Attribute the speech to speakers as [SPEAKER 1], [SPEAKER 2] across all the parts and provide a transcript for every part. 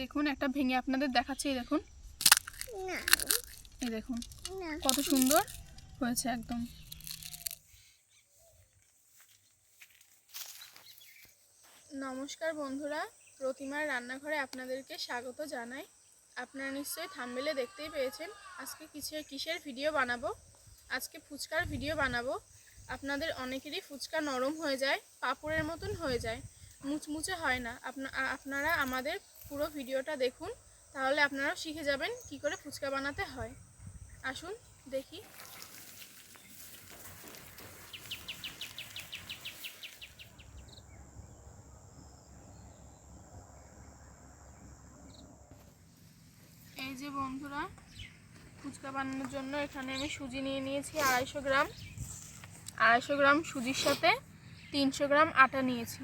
[SPEAKER 1] দেখুন, একটা ভেঙে আপনাদের দেখাচ্ছি দেখুন। এই দেখুন, কত সুন্দর হয়েছে একদম। নমস্কার বন্ধুরা, প্রতিমার রান্নাঘরে আপনাদেরকে স্বাগত জানাই। আপনারা নিশ্চয়ই থামবেলে দেখতেই পেয়েছেন, আজকে কিসের কিসের ভিডিও বানাবো? আজকে ফুচকার ভিডিও বানাবো। আপনাদের অনেকেরই ফুচকা নরম হয়ে যায়, পাঁপড়ের মতন হয়ে যায়। মুচমুচে হয় না। আপনারা আমাদের পুরো ভিডিওটা দেখুন, তাহলে আপনারাও শিখে যাবেন কি করে ফুচকা বানাতে হয়। আসুন, দেখি। এই যে বন্ধুরা, ফুচকা বানানোর জন্য এখানে আমি সুজি নিয়ে নিয়েছি আড়াইশো গ্রাম। আড়াইশো গ্রাম সুজির সাথে তিনশো গ্রাম আটা নিয়েছি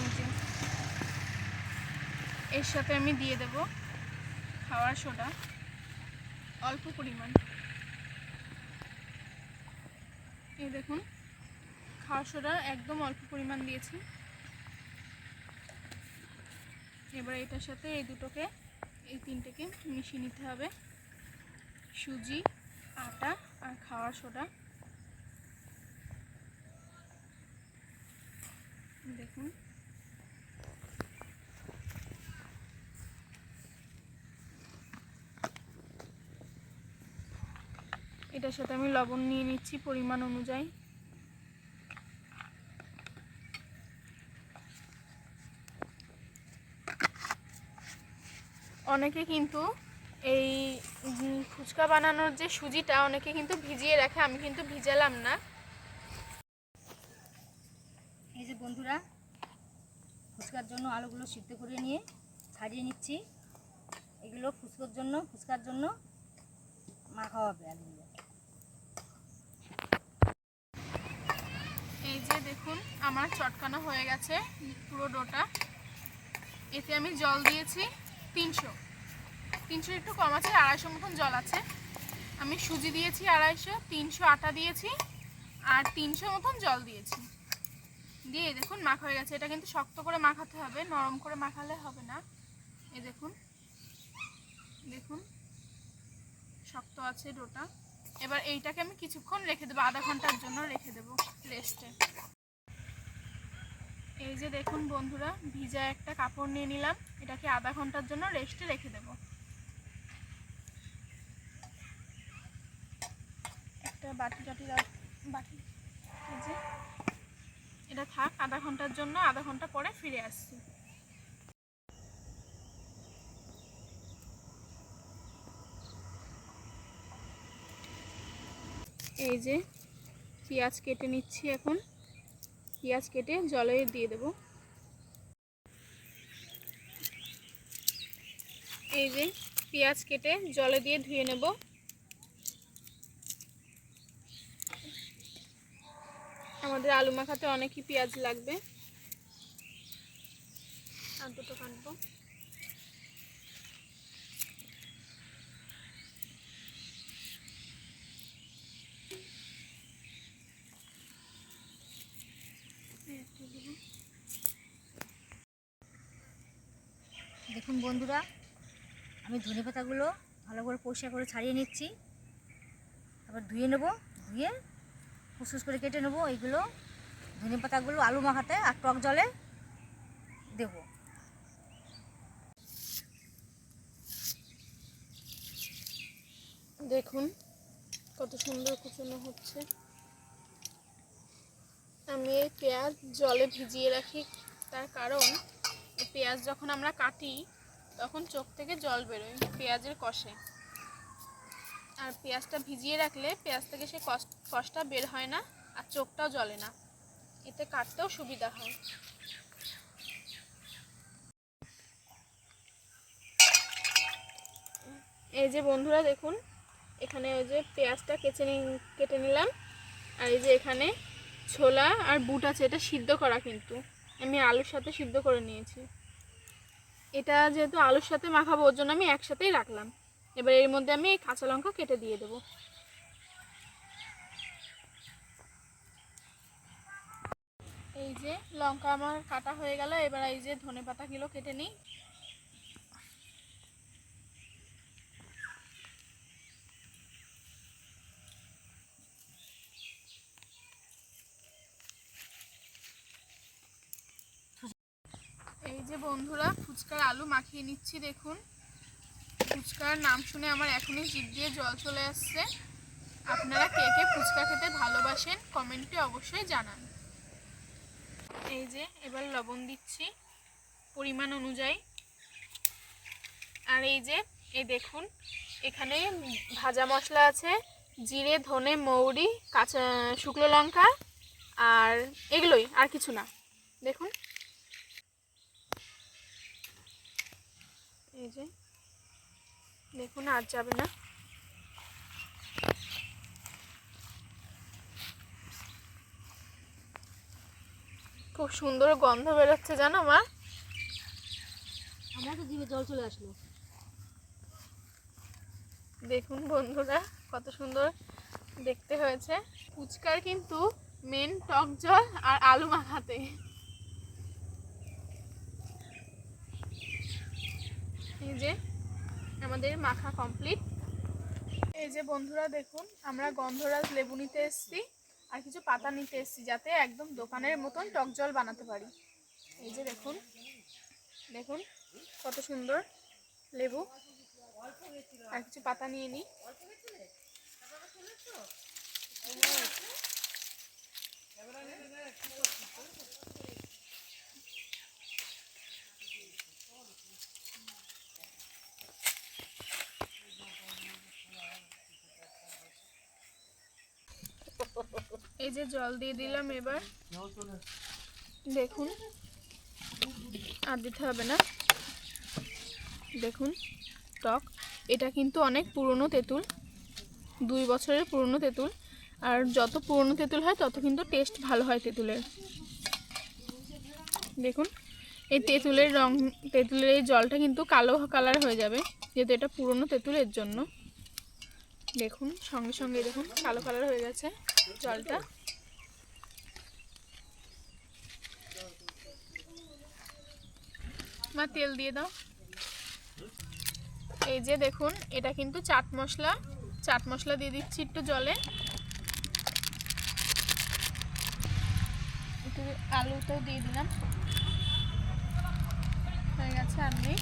[SPEAKER 1] এই যে। এর সাথে আমি দিয়ে দেব খাওয়ার সোডা, অল্প পরিমাণ। এই দেখুন, খাওয়ার সোডা একদম অল্প পরিমাণ দিয়েছি। এবার এটার সাথে এই দুটোকে, এই তিনটেকে মিশিয়ে নিতে হবে। সুজি, আটা আর খাওয়ার সোডা। দেখুন এটার সাথে আমি লবণ নিয়ে নিচ্ছি পরিমাণ অনুযায়ী। অনেকে কিন্তু এই ফুচকা বানানোর যে সুজিটা অনেকে কিন্তু ভিজিয়ে রাখে, আমি কিন্তু ভিজালাম না।
[SPEAKER 2] এই যে বন্ধুরা, ফুচকার জন্য আলুগুলো সিদ্ধ করে নিয়ে ছাড়িয়ে নিচ্ছি। এগুলো ফুচকার জন্য ফুচকার জন্য মাখা হবে আলুগুলো।
[SPEAKER 1] এই যে দেখুন, আমার চটকানো হয়ে গেছে পুরো ডোটা। এতে আমি জল দিয়েছি তিনশো। তিনশো একটু কম আছে আড়াইশো মতন জল আছে। আমি সুজি দিয়েছি আড়াইশো, তিনশো আটা দিয়েছি আর তিনশো মতন জল দিয়েছি। দিয়ে দেখুন, মাখা হয়ে গেছে। এটা কিন্তু শক্ত করে মাখাতে হবে, নরম করে মাখালে হবে না। এই দেখুন দেখুন, শক্ত আছে ডোটা। এবার এইটাকে আমি কিছুক্ষণ রেখে দেবো, আধা ঘণ্টার জন্য রেখে দেবো রেস্টে এই যে দেখুন বন্ধুরা, ভিজা একটা কাপড় নিয়ে নিলাম, এটাকে আধা ঘণ্টার জন্য রেস্টে রেখে দেবো। একটা বাটি টাটি বাটি যে। এটা থাক, আধা ঘণ্টার জন্য, আধা ঘণ্টা পরে ফিরে আসছি। এই যে পেঁয়াজ কেটে নিচ্ছি এখন। পেঁয়াজ কেটে জলে দিয়ে দেব। এই যে পেঁয়াজ কেটে জলে দিয়ে ধুয়ে নেব। আমাদের আলু মাখাতে অনেকই পেঁয়াজ লাগবে। আর দুটো কাটবো এই একটা দেবো।
[SPEAKER 2] দেখুন বন্ধুরা, আমি ধনে পাতাগুলো ভালো করে পরিষ্কার করে ছাড়িয়ে নিচ্ছি। তারপর ধুয়ে নেব, ধুয়ে ফুসফুস করে কেটে নেব এইগুলো। ধনে পাতাগুলো আলু মাখাতে আর টক জলে দেবো।
[SPEAKER 1] দেখুন কত সুন্দর কুচনো হচ্ছে। আমি এই পেঁয়াজ জলে ভিজিয়ে রাখি, তার কারণ পেঁয়াজ যখন আমরা কাটি তখন চোখ থেকে জল বেরোয়, পেঁয়াজের কষে। আর পেঁয়াজটা ভিজিয়ে রাখলে পেঁয়াজ থেকে সে কষ- কষটা বের হয় না আর চোখটাও জ্বলে না। এতে কাটতেও সুবিধা হয়। এই যে বন্ধুরা দেখুন, এখানে ওই যে পেঁয়াজটা কেচে কেটে নিলাম। আর এই যে এখানে ছোলা আর বুট আছে, এটা সিদ্ধ করা কিন্তু। আমি আলুর সাথে সিদ্ধ করে নিয়েছি। এটা যেহেতু আলুর সাথে মাখাবো, ওর জন্য আমি একসাথেই রাখলাম। এবার এর মধ্যে আমি কাঁচা লঙ্কা কেটে দিয়ে দেবো। এই যে লঙ্কা আমার কাটা হয়ে গেল, এবার এই যে ধনে পাতাগুলো কেটে নিই। এই যে বন্ধুরা, ফুচকার আলু মাখিয়ে নিচ্ছি, দেখুন। ফুচকার নাম শুনে আমার এখনই জিভ দিয়ে জল চলে আসছে। আপনারা কে কে ফুচকা খেতে ভালোবাসেন, কমেন্টে অবশ্যই জানান। এই যে, এবার লবণ দিচ্ছি পরিমাণ অনুযায়ী। আর এই যে, এই দেখুন, এখানে ভাজা মশলা আছে, জিরে, ধনে, মৌরি, কাঁচা শুকনো লঙ্কা, আর এগুলোই, আর কিছু না। দেখুন। এই যে দেখুন আর যাবে না। খুব সুন্দর গন্ধ বেরোচ্ছে জানো মা?
[SPEAKER 2] আমার তো জিভে জল চলে আসলো।
[SPEAKER 1] দেখুন বন্ধুরা কত সুন্দর দেখতে হয়েছে। ফুচকার কিন্তু মেন টক জল আর আলু মাখাতে। এই যে আমাদের মাখা কমপ্লিট এই যে বন্ধুরা দেখুন, আমরা গন্ধরাজ লেবু নিতে এসেছি আর কিছু পাতা নিতে এসেছি যাতে একদম দোকানের মতন টক জল বানাতে পারি। এই যে দেখুন দেখুন কত সুন্দর লেবু। আর কিছু পাতা নিয়ে নিই। এই যে জল দিয়ে দিলাম এবার। দেখুন, আর দিতে হবে না। দেখুন, টক। এটা কিন্তু অনেক পুরনো তেঁতুল, দুই বছরের পুরনো তেঁতুল। আর যত পুরনো তেঁতুল হয়, তত কিন্তু টেস্ট ভালো হয় তেঁতুলের। দেখুন, এই তেঁতুলের রং, তেঁতুলের এই জলটা কিন্তু কালো কালার হয়ে যাবে, যেহেতু এটা পুরনো তেঁতুলের জন্য। দেখুন, সঙ্গে সঙ্গে দেখুন, কালো কালার হয়ে গেছে জলটা। মা, তেল দিয়ে দাও। এই যে দেখুন, এটা কিন্তু চাট মশলা। চাট মশলা দিয়ে দিচ্ছি একটু জলে। একটু আলুটাও দিয়ে দিলাম। হয়ে গেছে আর নেই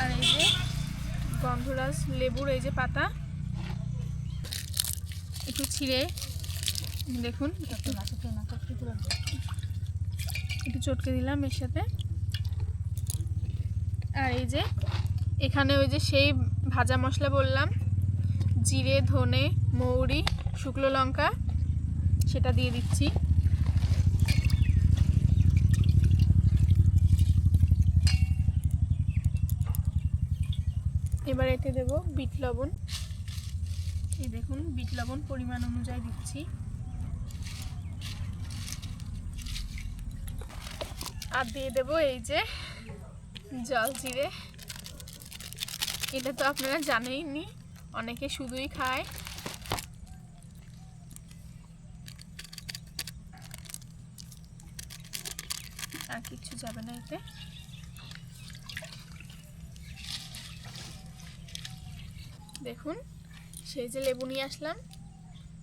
[SPEAKER 1] আর এই যে গন্ধরাজ লেবুর এই যে পাতা। একটু ছিঁড়ে দেখুন,
[SPEAKER 2] একটু
[SPEAKER 1] চটকে দিলাম এর সাথে। আর এই যে, এখানে ওই যে সেই ভাজা মশলা বললাম, জিরে, ধনে, মৌরি, শুকনো লঙ্কা, সেটা দিয়ে দিচ্ছি। এবার এতে দেব বিট লবণ। দেখুন, বিট লবণ পরিমাণ অনুযায়ী দিচ্ছি। আর দিয়ে দেবো এই যে জল জিরে। এটা তো আপনারা জানেনই, অনেকে শুধুই খায়। আর কিচ্ছু যাবে না এতে। দেখুন সেই যে লেবু নিয়ে আসলাম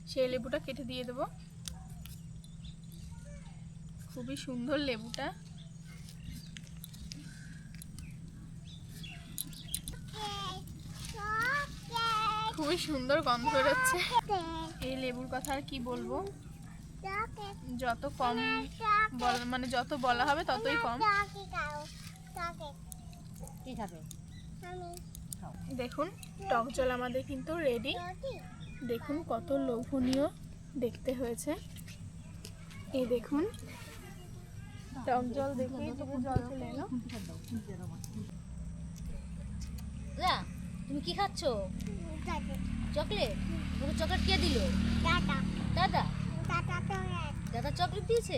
[SPEAKER 1] সেই লেবুটা কেটে দিয়ে দেবো। খুবই সুন্দর লেবুটা। খুবই সুন্দর গন্ধ বেরোচ্ছে। এই লেবুর কথা আর কি বলব? যত কম বল- মানে যত বলা হবে ততই কম।
[SPEAKER 2] কি খাবে?
[SPEAKER 1] দেখুন টক জল আমাদের কিন্তু রেডি দেখুন কত লোভনীয় দেখতে হয়েছে। এই দেখুন টক জল দেখে জিভে জল চলে এলো।
[SPEAKER 2] তুমি কি খাচ্ছ? চকলেট? তোমাকে চকলেট কে দিল? দাদা? দাদা চকলেট দিয়েছে?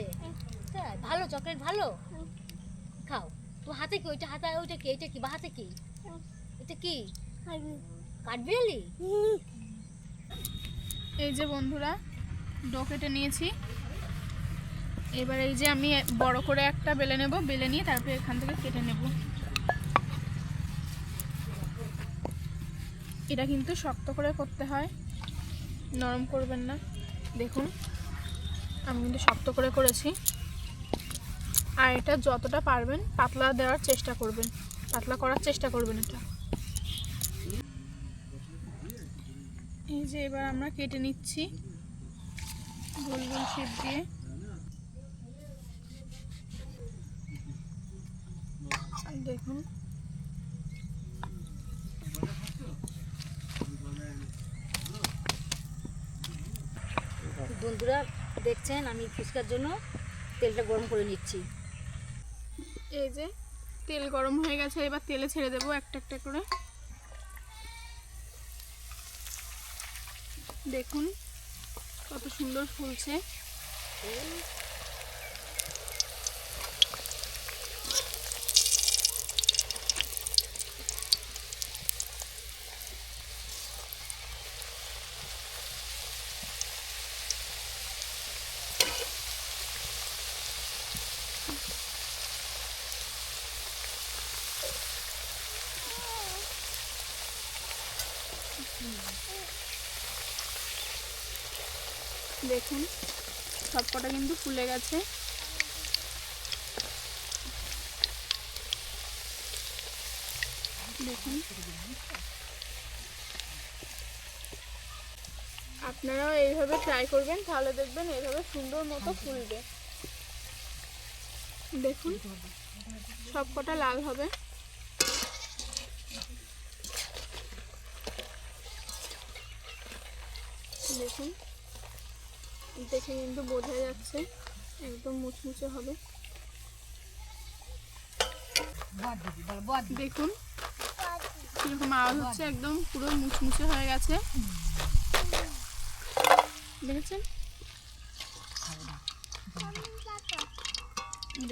[SPEAKER 2] ভালো চকলেট ভালো? খাও। তোমার হাতে কি ওইটা হাতে ওইটা কি এটা কি বা হাতে কি? এটা কি? কাঠবিড়ালি?
[SPEAKER 1] এই যে বন্ধুরা ডো কেটে নিয়েছি। এবার এই যে আমি বড় করে একটা বেলে নেব বেলে নিয়ে তারপরে এখান থেকে কেটে নেব। এটা কিন্তু শক্ত করে করতে হয় নরম করবেন না। দেখুন আমি কিন্তু শক্ত করে করেছি। আর এটা যতটা পারবেন পাতলা দেওয়ার চেষ্টা করবেন। পাতলা করার চেষ্টা করবেন এটা। এই যে এবার আমরা কেটে নিচ্ছি। গোল গোল শেপ দিয়ে। দেখুন।
[SPEAKER 2] বন্ধুরা দেখছেন? আমি ফুচকার জন্য তেলটা গরম করে নিচ্ছি।
[SPEAKER 1] এই যে তেল গরম হয়ে গেছে এবার তেলে ছেড়ে দেবো একটা একটা করে। দেখুন কত সুন্দর ফুলছে। দেখুন সবকটা কিন্তু ফুলে গেছে। দেখুন। আপনারাও এইভাবে ট্রাই করবেন, তাহলে দেখবেন এইভাবে সুন্দর মতো ফুলবে। দেখুন সবকটা লাল হবে। দেখুন। দেখে কিন্তু বোঝা যাচ্ছে, একদম মুচমুচে হবে। দেখুন, কীরকম আওয়াজ হচ্ছে, একদম পুরো মুচমুচে হয়ে গেছে। দেখেছেন?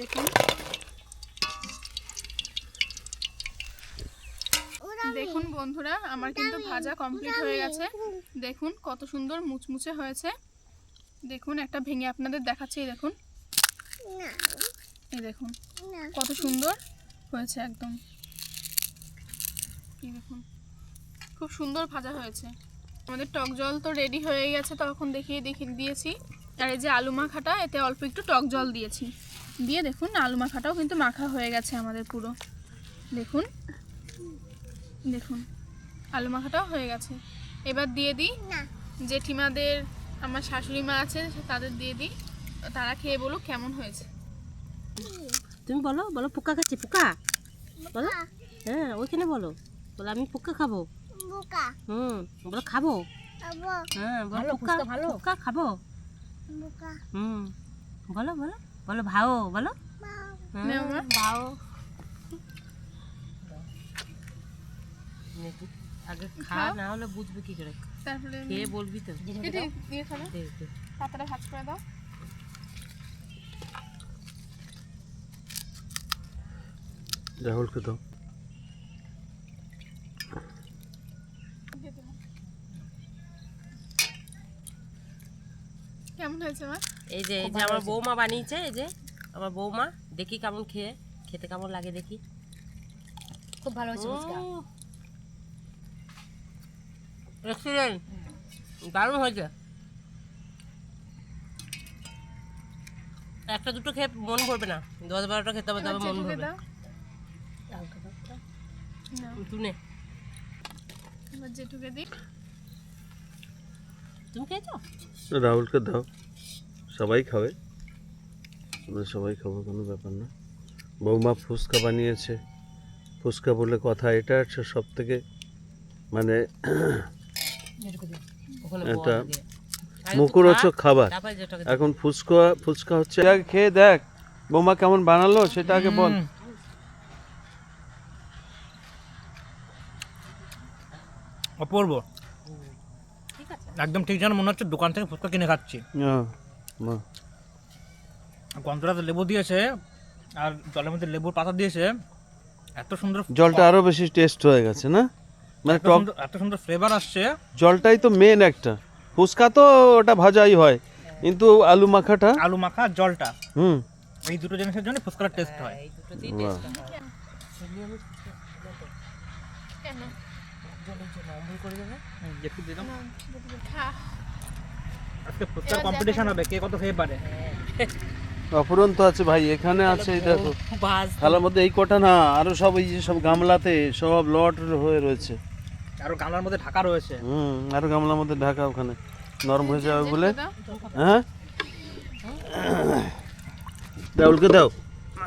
[SPEAKER 1] দেখুন। দেখুন বন্ধুরা, আমার কিন্তু ভাজা কমপ্লিট হয়ে গেছে। দেখুন কত সুন্দর মুচমুচে হয়েছে। দেখুন একটা ভেঙে আপনাদের দেখাচ্ছি দেখুন। এই দেখুন কত সুন্দর হয়েছে একদম। এই দেখুন খুব সুন্দর ভাজা হয়েছে। আমাদের টক জল তো রেডি হয়ে গেছে তখন দেখিয়ে দেখিয়ে দিয়েছি। আর এই যে আলু মাখাটা এতে অল্প একটু টক জল দিয়েছি। দিয়ে দেখুন আলু মাখাটাও কিন্তু মাখা হয়ে গেছে আমাদের পুরো। দেখুন দেখুন আলু মাখাটাও হয়ে গেছে। এবার দিয়ে দিই জেঠিমাদের আমার শাশুড়ি মা আছে তাদের দিয়ে দিই। তারা খেয়ে বলুক কেমন হয়েছে।
[SPEAKER 3] তুমি বলো বলো পোকা খাচ্ছি পোকা? বলো। হ্যাঁ ওইখানে বলো। বলো আমি পোকা খাব? হুম বলো খাব? হ্যাঁ বলো পোকা। পোকা খাব? হুম বলো বলো। বলো ভাও বলো।
[SPEAKER 4] বাও
[SPEAKER 3] হ্যাঁ। ভাও। আগে খা। না হলে বুঝবে কি করে।
[SPEAKER 1] তারপরে
[SPEAKER 3] খেয়ে বলবি তো?
[SPEAKER 1] কেটে দিয়ে খাবে
[SPEAKER 3] দে, দে।
[SPEAKER 1] পাতাটা ভাজ করে দাও।
[SPEAKER 5] রাহুলকে দাও।
[SPEAKER 1] কেমন হয়েছে মা?
[SPEAKER 3] এই যে এই যে আমার বৌমা বানিয়েছে এই যে আমার বৌমা দেখি কেমন খেয়ে খেতে কেমন লাগে দেখি।
[SPEAKER 2] খুব ভালো হয়েছে
[SPEAKER 3] এক্সিলেন্ট দারুণ হয়েছে। একটা দুটো খেয়ে মন ভরবে না। দশ বারোটা খেতে হবে তবে মন
[SPEAKER 1] জেঠুকে
[SPEAKER 3] ভরবে।
[SPEAKER 1] দাও।
[SPEAKER 3] তুমি
[SPEAKER 1] জেঠুকে দিই।
[SPEAKER 3] তুমি খেয়েছো?
[SPEAKER 5] রাহুলকে দাও। সবাই খাবে। আমরা সবাই খাব কোনো ব্যাপার না। বৌমা ফুচকা বানিয়েছে। ফুচকা বলে কথা এটা হচ্ছে সব থেকে মানে এটা। মুখরোচক খাবার। এখন ফুচকা ফুচকা হচ্ছে আগে খেয়ে দেখ বৌমা কেমন বানালো সেটা আগে বল।
[SPEAKER 6] অপূর্ব। একদম ঠিক যেন মনে হচ্ছে দোকান থেকে ফুচকা কিনে খাচ্ছি।
[SPEAKER 5] হ্যাঁ, বাহ।
[SPEAKER 6] লেবু দিয়েছে আর জলের মধ্যে লেবুর পাতা দিয়েছে। এত সুন্দর
[SPEAKER 5] জলটা আরও বেশি টেস্ট হয়ে গেছে না? মানে টক
[SPEAKER 6] এত সুন্দর ফ্লেভার আসছে।
[SPEAKER 5] জলটাই তো মেন একটা। ফুচকা তো ওটা ভাজাই হয় কিন্তু আলু মাখাটা
[SPEAKER 6] আলু মাখা আর জলটা।
[SPEAKER 5] হুম।
[SPEAKER 6] এই দুটো জিনিসের জন্য ফুচকার টেস্ট হয়। দিলাম
[SPEAKER 1] খা
[SPEAKER 6] আজকে ফুচকার কম্পিটিশন হবে কে কত খেয়ে পারে।
[SPEAKER 5] অফুরন্ত আছে ভাই এখানে আছে এই দেখো। থালার মধ্যে এই কটা না আরও সব এই যে সব গামলাতে সব লট হয়ে রয়েছে।
[SPEAKER 6] আরও গামলার মধ্যে ঢাকা রয়েছে।
[SPEAKER 5] হুম আরও গামলার মধ্যে ঢাকা ওখানে। নরম হয়ে যাবে বলে। হ্যাঁ? রাহুলকে দাও।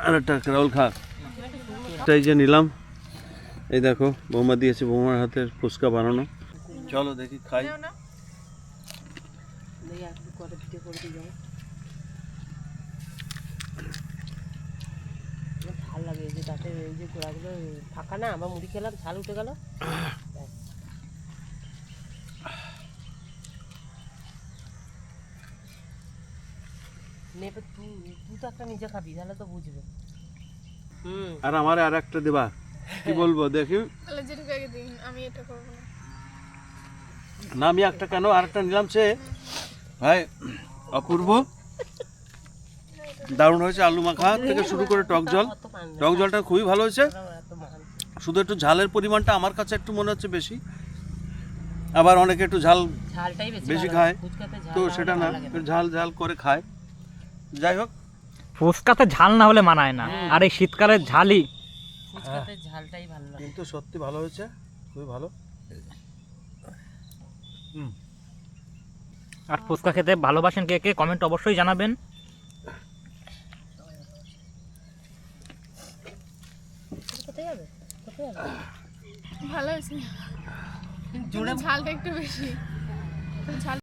[SPEAKER 5] আর একটা রাহুল খা। এটাই যে নিলাম। এই দেখো বৌমা দিয়েছে বৌমার হাতে ফুচকা বানানো। চলো দেখি খাই।
[SPEAKER 3] ঝাল লাগে এই যে দাঁতে এই যে গোড়াগুলো ফাঁকা না আমার মুড়ি খেলাম ঝাল উঠে গেল। নেবে তুই তুই তো একটা নিজে খাবি তাহলে তো বুঝবে। হুম।
[SPEAKER 5] আর আমার আর একটা দেবা। কি বলব দেখি।
[SPEAKER 1] তাহলে যেটুকু আগে দিন আমি এটা করব না।
[SPEAKER 5] না আমি একটা কেন আর একটা নিলাম সে। ভাই অপূর্ব। দারুণ হয়েছে আলু মাখা থেকে শুরু করে টক জল। টক জলটা খুবই ভালো হয়েছে। শুধু একটু ঝালের পরিমাণটা আমার কাছে একটু মনে হচ্ছে বেশি। আবার অনেকে একটু ঝাল
[SPEAKER 3] বেশি
[SPEAKER 5] বেশি খায়। তো সেটা না একটু ঝাল ঝাল করে খায়। যাই হোক।
[SPEAKER 6] ফুচকাতে ঝাল না হলে মানায় না। আর এই শীতকালের ঝালই।
[SPEAKER 3] ফুচকাতে ঝালটাই ভালো লাগে।
[SPEAKER 5] কিন্তু সত্যি ভালো হয়েছে খুবই ভালো।
[SPEAKER 6] আর ফুচকা খেতে ভালোবাসেন কে কে কমেন্ট অবশ্যই জানাবেন।
[SPEAKER 1] ভালো হয়েছে। ঝালটা একটু বেশি। ঝাল